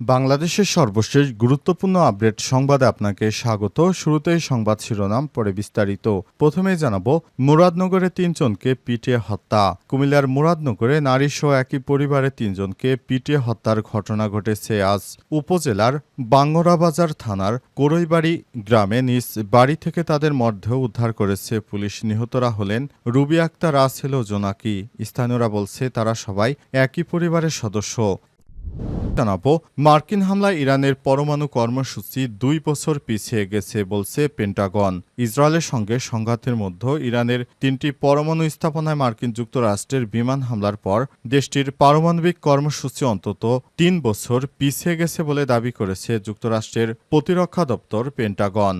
বাংলাদেশের সর্বশেষ গুরুত্বপূর্ণ আপডেট সংবাদে আপনাকে স্বাগত। শুরুতেই সংবাদ শিরোনাম, পরে বিস্তারিত। প্রথমে জানাব, মুরাদনগরে তিনজনকে পিটিয়ে হত্যা। কুমিল্লার মুরাদনগরে নারী সহ একই পরিবারের তিনজনকে পিটিয়ে হত্যার ঘটনা ঘটেছে আজ। উপজেলার বাঙ্গরাবাজার থানার কোরইবাড়ি গ্রামে নিজ বাড়ি থেকে তাদের মধ্যে উদ্ধার করেছে পুলিশ। নিহতরা হলেন রুবি আক্তার, রাসেল ও জোনাকি। স্থানীয়রা বলছে, তারা সবাই একই পরিবারের সদস্য। জানাব, মার্কিন হামলায় ইরানের পরমাণু কর্মসূচি দুই বছর পিছিয়ে গেছে বলছে পেন্টাগন। ইসরায়েলের সঙ্গে সংঘাতের মধ্যে ইরানের তিনটি পরমাণু স্থাপনায় মার্কিন যুক্তরাষ্ট্রের বিমান হামলার পর দেশটির পারমাণবিক কর্মসূচি অন্তত তিন বছর পিছিয়ে গেছে বলে দাবি করেছে যুক্তরাষ্ট্রের প্রতিরক্ষা দপ্তর পেন্টাগন।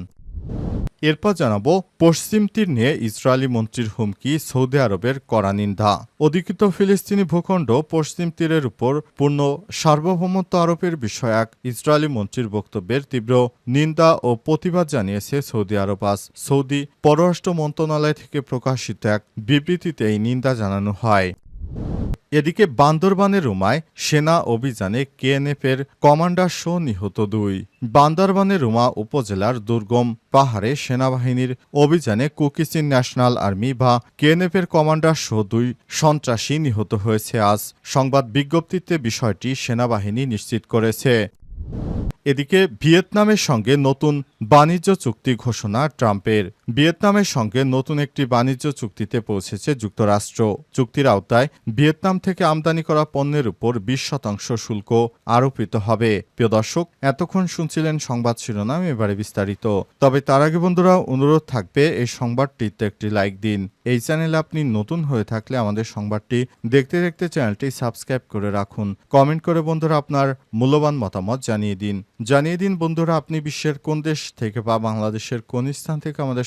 এরপর জানাব, পশ্চিম তীর নিয়ে ইসরায়েলি মন্ত্রীর হুমকি সৌদি আরবের কড়া নিন্দা। অধিকৃত ফিলিস্তিনি ভূখণ্ড পশ্চিম তীরের উপর পূর্ণ সার্বভৌমত্ব আরোপের বিষয়ক ইসরায়েলি মন্ত্রীর বক্তব্যের তীব্র নিন্দা ও প্রতিবাদ জানিয়েছে সৌদি আরব। আজ সৌদি পররাষ্ট্র মন্ত্রণালয় থেকে প্রকাশিত এক বিবৃতিতে এই নিন্দা জানানো হয়। এদিকে বান্দরবানের রুমায় সেনা অভিযানে কেএনএফের কমান্ডার সহ নিহত দুই। বান্দরবানের রুমা উপজেলার দুর্গম পাহাড়ে সেনাবাহিনীর অভিযানে কুকিচিন ন্যাশনাল আর্মি বা কেএনএফের কমান্ডার সহ দুই সন্ত্রাসী নিহত হয়েছে আজ। সংবাদ বিজ্ঞপ্তিতে বিষয়টি সেনাবাহিনী নিশ্চিত করেছে। এদিকে ভিয়েতনামের সঙ্গে নতুন বাণিজ্য চুক্তি ঘোষণা ট্রাম্পের। ভিয়েতনামের সঙ্গে নতুন একটি বাণিজ্য চুক্তিতে পৌঁছেছে যুক্তরাষ্ট্র। চুক্তির আওতায় ভিয়েতনাম থেকে আমদানি করা পণ্যের উপর বিশ শতাংশ শুল্ক আরোপিত হবে। প্রিয় দর্শক, এতক্ষণ শুনছিলেন সংবাদ শিরোনাম, এবারে বিস্তারিত। তবে তার আগে বন্ধুরা, অনুরোধ থাকবে এই সংবাদটিতে একটি লাইক দিন। এই চ্যানেলে আপনি নতুন হয়ে থাকলে আমাদের সংবাদটি দেখতে দেখতে চ্যানেলটি সাবস্ক্রাইব করে রাখুন। কমেন্ট করে বন্ধুরা আপনার মূল্যবান মতামত জানিয়ে দিন। জানিয়ে দিন বন্ধুরা, আপনি বিশ্বের কোন দেশ থেকে বা বাংলাদেশের কোন স্থান থেকে আমাদের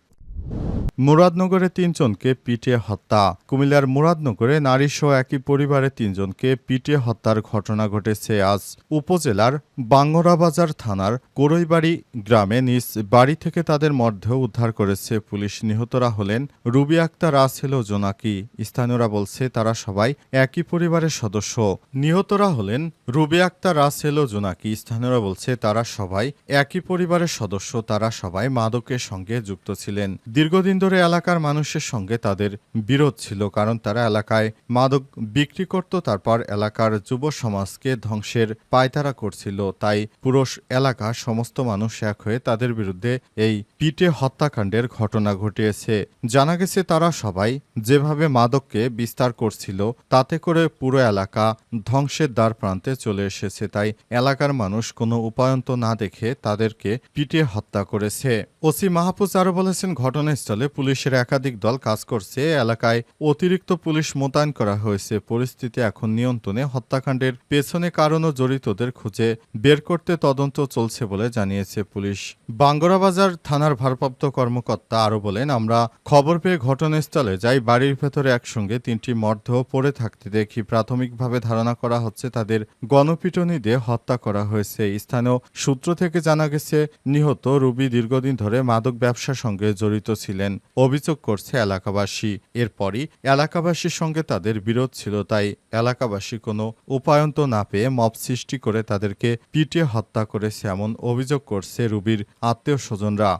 মুরাদনগরে তিনজনকে পিটিয়ে হত্যা। কুমিল্লার মুরাদনগরে নারী সহ একই পরিবারের তিনজনকে পিটিয়ে হত্যার ঘটনা ঘটেছে আজ। উপজেলার বাঙ্গরাবাজার থানার কোরইবাড়ি গ্রামে নিজ বাড়ি থেকে তাদের মধ্যে উদ্ধার করেছে পুলিশ। নিহতরা হলেন রুবি আক্তার, রাসেল ও জোনাকি। স্থানীয়রা বলছে, তারা সবাই একই পরিবারের সদস্য। নিহতরা হলেন রুবি আক্তার, রাসেল ও জোনাকি। স্থানীয়রা বলছে, তারা সবাই একই পরিবারের সদস্য, তারা সবাই মাদকের সঙ্গে যুক্ত ছিলেন। দীর্ঘদিন ধরে এলাকার মানুষের সঙ্গে তাদের বিরোধ ছিল, কারণ তারা এলাকায় মাদক বিক্রি করত, তারপর এলাকার যুব সমাজকে ধ্বংসের পায়তারা করছিল। তাই পুরো এলাকা, সমস্ত মানুষ এক হয়ে তাদের বিরুদ্ধে এই পিটে হত্যাকাণ্ডের ঘটনা ঘটিয়েছে। জানা গেছে তারা সবাই যেভাবে মাদককে বিস্তার করছিল, তাতে করে পুরো এলাকা ধ্বংসের দ্বার প্রান্তে চলে এসেছে। তাই এলাকার মানুষ কোনো উপায়ন্ত না দেখে তাদেরকে পিটিয়ে হত্যা করেছে। ওসি মাহফুজ আরও বলেছেন, ঘটনাস্থলে পুলিশের একাধিক দল কাজ করছে। এলাকায় অতিরিক্ত পুলিশ মোতায়েন করা হয়েছে। পরিস্থিতি এখন নিয়ন্ত্রণে। হত্যাকাণ্ডের পেছনে কারণ ও জড়িতদের খুঁজে বের করতে তদন্ত চলছে বলে জানিয়েছে পুলিশ। বাঙ্গরাবাজার থানার ভারপ্রাপ্ত কর্মকর্তা আরও বলেন, আমরা খবর পেয়ে ঘটনাস্থলে যাই। বাড়ির ভেতরে একসঙ্গে তিনটি মর্দেহ পড়ে থাকতে দেখি। প্রাথমিকভাবে ধারণা করা হচ্ছে, তাদের গণপিটনি দিয়ে হত্যা করা হয়েছে। স্থানীয় সূত্র থেকে জানা গেছে, নিহত রুবি দীর্ঘদিন ধরে মাদক ব্যবসার সঙ্গে জড়িত ছিলেন। অভিযোগ করছে এলাকাবাসী। এরপরই এলাকাবাসীর সঙ্গে তাদের বিরোধ ছিল, তাই এলাকাবাসী কোনো উপায়ন্ত না পেয়ে মব সৃষ্টি করে তাদেরকে পিটিয়ে হত্যা করেছে এমন অভিযোগ করছে রুবির আত্মীয় স্বজনরা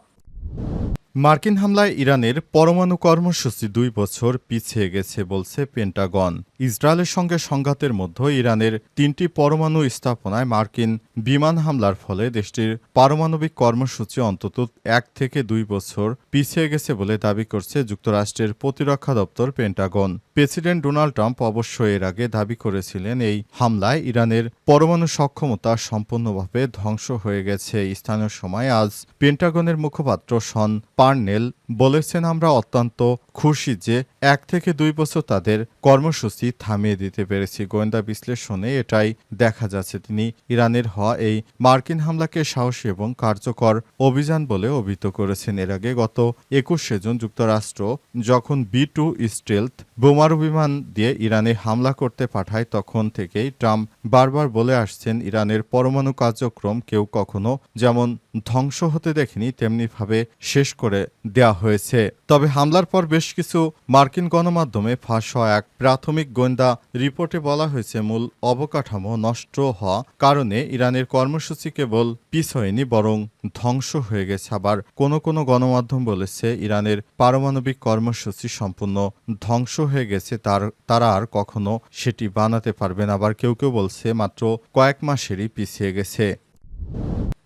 মার্কিন হামলায় ইরানের পরমাণু কর্মসূচি দুই বছর পিছিয়ে গেছে বলছে পেন্টাগন। ইসরায়েলের সঙ্গে সংঘাতের মধ্যে ইরানের তিনটি পরমাণু স্থাপনায় মার্কিন বিমান হামলার ফলে দেশটির পারমাণবিক কর্মসূচি অন্তত এক থেকে দুই বছর পিছিয়ে গেছে বলে দাবি করছে যুক্তরাষ্ট্রের প্রতিরক্ষা দপ্তর পেন্টাগন। প্রেসিডেন্ট ডোনাল্ড ট্রাম্প অবশ্য এর আগে দাবি করেছিলেন এই হামলায় ইরানের পরমাণু সক্ষমতা সম্পূর্ণভাবে ধ্বংস হয়ে গেছে। স্থানীয় সময় আজ পেন্টাগনের মুখপাত্র সন পার্নেল বলেছেন, আমরা অত্যন্ত খুশি যে এক থেকে দুই বছর তাদের কর্মসূচি থামিয়ে দিতে পেরেছি। গোয়েন্দা বিশ্লেষণে এটাই দেখা যাচ্ছে। তিনি ইরানের হওয়া এই মার্কিন হামলাকে সাহসী এবং কার্যকর অভিযান বলে অভিহিত করেছেন। এর আগে গত একুশে জুন যুক্তরাষ্ট্র যখন বি টু স্টেলথ বোমারু বিমান দিয়ে ইরানে হামলা করতে পাঠায়, তখন থেকেই ট্রাম্প বারবার বলে আসছেন, ইরানের পরমাণু কার্যক্রম কেউ কখনো যেমন ধ্বংস হতে দেখেনি তেমনিভাবে শেষ করে দেয়া হয়েছে। তবে হামলার পর বেশ কিছু মার্কিন গণমাধ্যমে ফাঁস হওয়া এক প্রাথমিক গোয়েন্দা রিপোর্টে বলা হয়েছে, মূল অবকাঠামো নষ্ট হওয়া কারণে ইরানের কর্মসূচি কেবল পিছ হয়নি, বরং ধ্বংস হয়ে গেছে। আবার কোনো কোনো গণমাধ্যম বলেছে, ইরানের পারমাণবিক কর্মসূচি সম্পূর্ণ ধ্বংস হয়ে গেছে, তার, তারা আর কখনো সেটি বানাতে পারবে না। আবার কেউ কেউ বলছে, মাত্র কয়েক মাসেরই পিছিয়ে গেছে।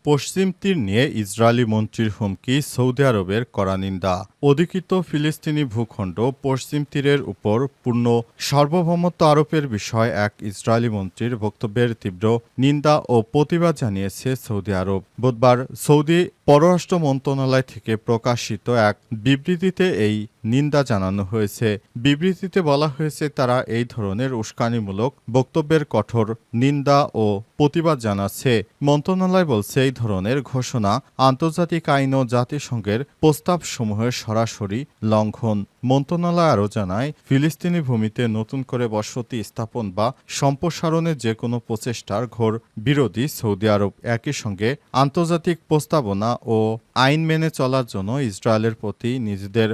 পশ্চিম তীর নিয়ে ইসরায়েলি মন্ত্রীর হুমকি সৌদি আরবের কড়া নিন্দা অধিকৃত ফিলিস্তিনি ভূখণ্ড পশ্চিম তীরের উপর পূর্ণ সার্বভৌমত্ব আরোপের বিষয়ে এক ইসরায়েলি মন্ত্রীর বক্তব্যের তীব্র নিন্দা ও প্রতিবাদ জানিয়েছে সৌদি আরব। বুধবার সৌদি পররাষ্ট্র মন্ত্রণালয় থেকে প্রকাশিত এক বিবৃতিতে এই নিন্দা জানানো হয়েছে। বিবৃতিতে বলা হয়েছে, তারা এই ধরনের উস্কানিমূলক বক্তব্যের কঠোর নিন্দা ও প্রতিবাদ জানাচ্ছে। মন্ত্রণালয় বলছে, এই ধরনের ঘোষণা আন্তর্জাতিক আইন ও জাতিসংঘের প্রস্তাবসমূহের সরাসরি লঙ্ঘন। মন্ত্রণালয় আরও জানায়, ফিলিস্তিনি ভূমিতে নতুন করে বসতি স্থাপন বা সম্প্রসারণের যে কোনো প্রচেষ্টার ঘোর বিরোধী সৌদি আরব একই সঙ্গে আন্তর্জাতিক প্রস্তাবনা ও আইন মেনে চলার জন্য ইসরায়েলের প্রতি নিজেদের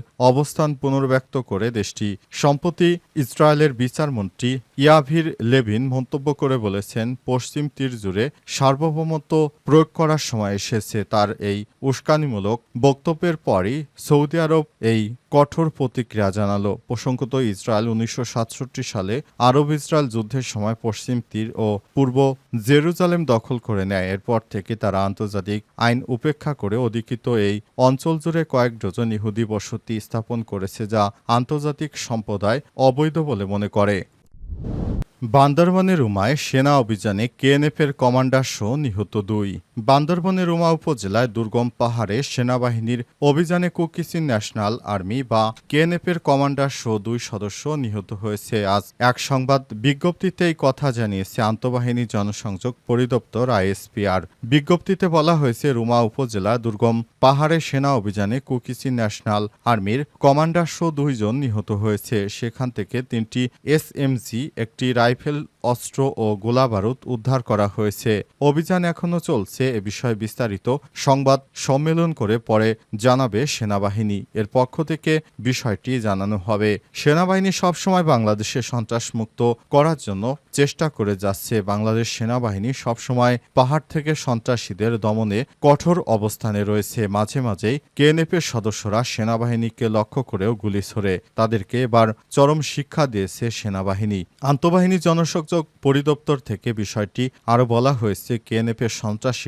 অবস্থান পুনর্ব্যক্ত করে দেশটি সম্প্রতি ইসরায়েলের বিচারমন্ত্রী ইয়াভির লেভিন মন্তব্য করে বলেছেন, পশ্চিম তীর জুড়ে সার্বভৌমত্ব প্রয়োগ করার সময় এসেছে। তার এই উস্কানিমূলক বক্তব্যের পরই সৌদি আরব এই কঠোর প্রতিক্রিয়া জানালো। প্রসঙ্গত, ইসরায়েল উনিশশো সাতষট্টি সালে আরব ইসরায়েল যুদ্ধের সময় পশ্চিম তীর ও পূর্ব জেরুজালেম দখল করে নেয়। এরপর থেকে তারা আন্তর্জাতিক আইন উপেক্ষা করে অধিকৃত এই অঞ্চল জুড়ে কয়েক ডজন ইহুদি বসতি স্থাপন করেছে, যা আন্তর্জাতিক সম্প্রদায় অবৈধ বলে মনে করে। বান্দরবানের রুমায় সেনা অভিযানে কেএনএফের কমান্ডার সহ নিহত দুই। বান্দরবনের রুমা উপজেলায় দুর্গম পাহাড়ে সেনাবাহিনীর অভিযানে কুকিসি ন্যাশনাল আর্মি বা কেএনএফের কমান্ডার সহ দুই সদস্য নিহত হয়েছে। আজ এক সংবাদ বিজ্ঞপ্তিতে এই কথা জানিয়েছে আন্তঃবাহিনী জনসংযোগ পরিদপ্তর আইএসপিআর। বিজ্ঞপ্তিতে বলা হয়েছে রুমা উপজেলা দুর্গম পাহাড়ে সেনা অভিযানে কুকিসি ন্যাশনাল আর্মির কমান্ডার সহ দুইজন নিহত হয়েছে। সেখান থেকে তিনটি এসএমজি একটি রাইফেল, অস্ত্র ও গোলাবারুদ উদ্ধার করা হয়েছে। অভিযান এখনও চলছে। এ বিষয়ে বিস্তারিত সংবাদ সম্মেলন করে পরে জানাবে সেনাবাহিনী। এর পক্ষ থেকে বিষয়টি জানানো হবে। সেনাবাহিনী সবসময় বাংলাদেশে সন্ত্রাসমুক্ত করার জন্য চেষ্টা করে যাচ্ছে। বাংলাদেশ সেনাবাহিনী সবসময় পাহাড় থেকে সন্ত্রাসীদের দমনে কঠোর অবস্থানে রয়েছে। মাঝে মাঝেই কেএনএফের সদস্যরা সেনাবাহিনীকে লক্ষ্য করেও গুলি ছোড়ে। তাদেরকে এবার চরম শিক্ষা দিয়েছে সেনাবাহিনী। আন্তঃবাহিনী জনসংযোগ পরিদপ্তর থেকে বিষয়টি আরও বলা হয়েছে। কেএনএফের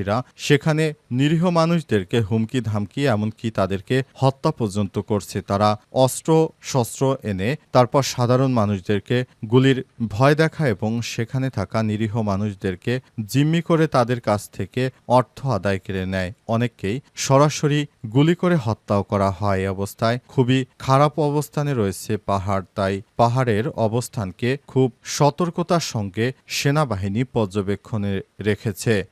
সন্ত্রাসীরা সেখানে নিরীহ মানুষদেরকে হুমকি ধামকি এমনকি তাদেরকে হত্যা পর্যন্ত করছে। তারা অস্ত্র, শস্ত্র এনে তারপর সাধারণ মানুষদেরকে গুলির ভয় দেখা এবং সেখানে থাকা নিরীহ মানুষদেরকে জিম্মি করে তাদের কাছ থেকে অর্থ আদায় করে নেয়। অনেককেই সরাসরি গুলি করে হত্যাও করা হয়। অবস্থায় খুবই খারাপ অবস্থানে রয়েছে পাহাড়। তাই পাহাড়ের অবস্থানকে খুব সতর্কতার সঙ্গে সেনাবাহিনী পর্যবেক্ষণে রেখেছে।